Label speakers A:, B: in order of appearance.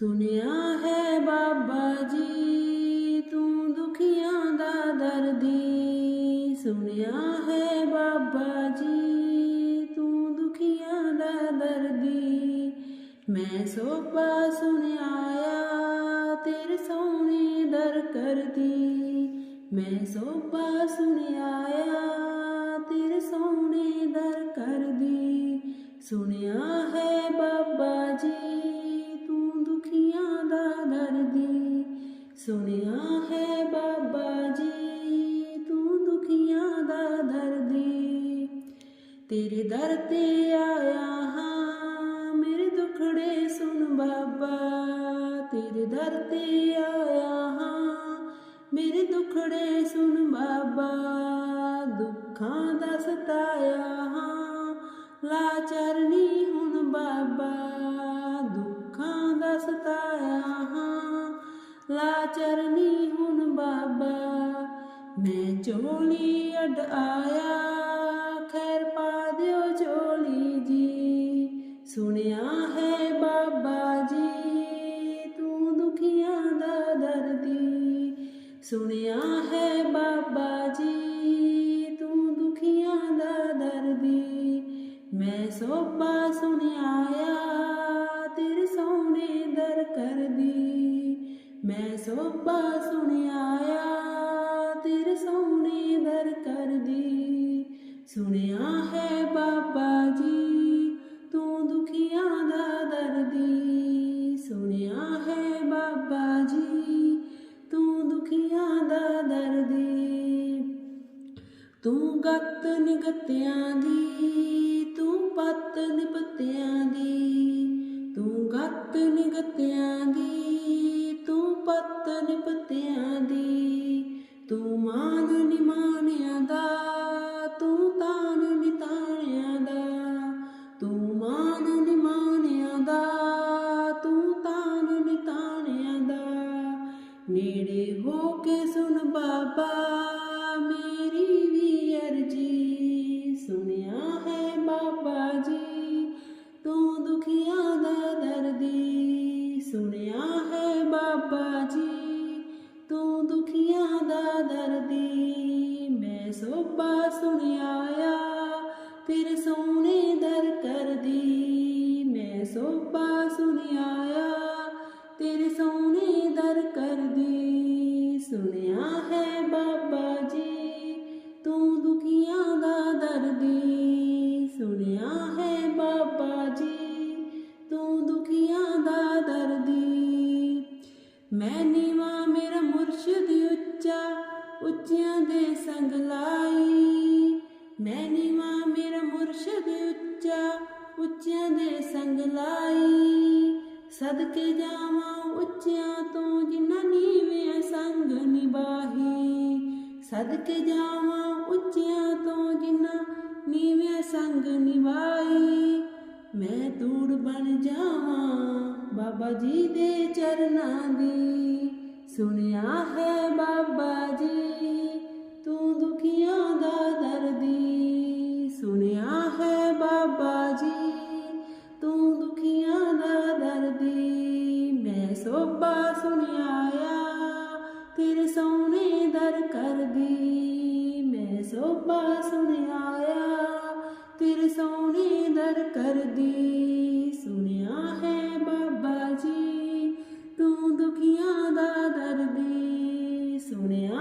A: ਸੁਨਿਆ ਹੈ ਬਾਬਾ ਜੀ, ਤੂੰ ਦੁਖੀਆਂ ਦਾ ਦਰਦੀ। ਸੁਨਿਆ ਹੈ ਬਾਬਾ ਜੀ, ਤੂੰ ਦੁਖੀਆਂ ਦਾ ਦਰਦੀ। ਮੈਂ ਸੋਪਾ ਸੁਨਿਆਇਆ, ਤੇਰੇ ਸੋਹਣੇ ਦਰ ਕਰਦੀ। ਮੈਂ ਸੋਪਾ ਸੁਨਿਆਇਆ, ਤੇਰੇ ਸੋਹਣੇ ਦਰ ਕਰਦੀ। ਸੁਨਿਆ ਸੁਣਿਆ ਹੈ ਬਾਬਾ ਜੀ, ਤੂੰ ਦੁਖੀਆਂ ਦਾ ਦਰਦੀ। ਤੇਰੇ ਦਰ ਤੇ ਆਇਆ ਹਾਂ, ਮੇਰੇ ਦੁਖੜੇ ਸੁਣ ਬਾਬਾ। ਤੇਰੇ ਦਰ ਤੇ ਆਇਆ ਹਾਂ, ਮੇਰੇ ਦੁਖੜੇ ਸੁਣ ਬਾਬਾ। ਦੁੱਖਾਂ ਦਾ ਸਤਾਇਆ ਹਾਂ ਚਰਨੀ ਹੁਣ ਬਾਬਾ, ਮੈਂ ਝੋਲੀ ਅੱਡ ਆਇਆ। ਖੈਰ ਪਾ ਦਿਓ ਝੋਲੀ ਜੀ, ਸੁਣਿਆ ਹੈ ਬਾਬਾ ਜੀ, ਤੂੰ ਦੁਖੀਆਂ ਦਾ ਦਰਦੀ। ਸੁਣਿਆ ਹੈ ਬਾਬਾ ਜੀ, ਤੂੰ ਦੁਖੀਆਂ ਦਾ ਦਰਦੀ। ਮੈਂ ਸੋਭਾ ਸੁਣਿਆਇਆ, ਤੇਰੇ ਸੋਹਣੇ ਦਰ ਕਰਦੀ। ਮੈਂ ਸੋਭਾ ਸੁਣਿਆਇਆ, ਤੇਰੇ ਸੋਹਣੇ ਦਰ ਕਰਦੀ। ਸੁਣਿਆ ਹੈ ਬਾਬਾ ਜੀ, ਤੂੰ ਦੁਖੀਆਂ ਦਾ ਦਰਦੀ। ਸੁਣਿਆ ਹੈ ਬਾਬਾ ਜੀ, ਤੂੰ ਦੁਖੀਆਂ ਦਾ ਦਰਦੀ। ਤੂੰ ਗੱਤ ਨਿਗਤਿਆਂ ਦੀ, ਤੂੰ ਪੱਤ ਨਿਪਤਿਆਂ ਦੀ। ਤੂੰ ਗੱਤ ਨਿਗਤਿਆਂ ਦੀ ਤੂੰ ਪੱਤ ਦੀ ਤੂੰ ਮਾਨ ਨਿਮਾਨਿਆਂ ਦਾ ਤੂੰ ਤਾਨ ਨਿਤਾਣਿਆਂ ਦਾ। ਮੈਂ ਸੁਣਿਆਇਆ ਤੇਰੇ ਸੋਹਣੇ ਦਰ ਕਰਦੀ। ਮੈਂ ਸੋਪਾ ਸੁਣਿਆਇਆ ਤੇਰੇ ਸੋਹਣੇ ਦਰ ਕਰਦੀ। ਸੁਣਿਆ ਹੈ ਬਾਬਾ ਜੀ, ਤੂੰ ਦੁਖੀਆਂ ਦਾ ਦਰਦੀ। ਸੁਣਿਆ ਹੈ ਬਾਬਾ ਜੀ, ਤੂੰ ਦੁਖੀਆਂ ਦਾ ਦਰਦੀ। ਮੈਂ ਨੀਵਾ ਮੇਰਾ ਮੁਰਸ਼ਿਦ ਉੱਚਾ, ਉੱਚਿਆਂ ਦੇ ਸੰਗ ਲਾ ਮੈਂ ਨੀਵਾ, ਮੇਰਾ ਮੁਰਸ਼ਦ ਉੱਚਾ, ਉੱਚਿਆਂ ਦੇ ਸੰਗ ਲਾਈ। ਸਦਕੇ ਜਾਵਾਂ ਉੱਚਿਆਂ ਤੋਂ, ਜਿਨ੍ਹਾਂ ਨੀਵੇਂ ਸੰਗ ਨਿਭਾਹੀ। ਸਦਕੇ ਜਾਵਾਂ ਉੱਚਿਆਂ ਤੋਂ, ਜਿਨ੍ਹਾਂ ਨੀਵੇਂ ਸੰਗ ਨਿਭਾਈ ਮੈਂ ਧੂੜ ਬਣ ਜਾਵਾਂ ਬਾਬਾ ਜੀ ਦੇ ਚਰਨਾਂ ਦੀ। ਕਰਦੀ। ਮੈਂ ਸੋਭਾ ਸੁਣਿਆਇਆ, ਤੇਰੇ ਸੋਹਣੇ ਦਰ ਕਰਦੀ। ਸੁਣਿਆ ਹੈ ਬਾਬਾ ਜੀ, ਤੂੰ ਦੁਖੀਆਂ ਦਾ ਦਰਦੀ। ਸੁਣਿਆ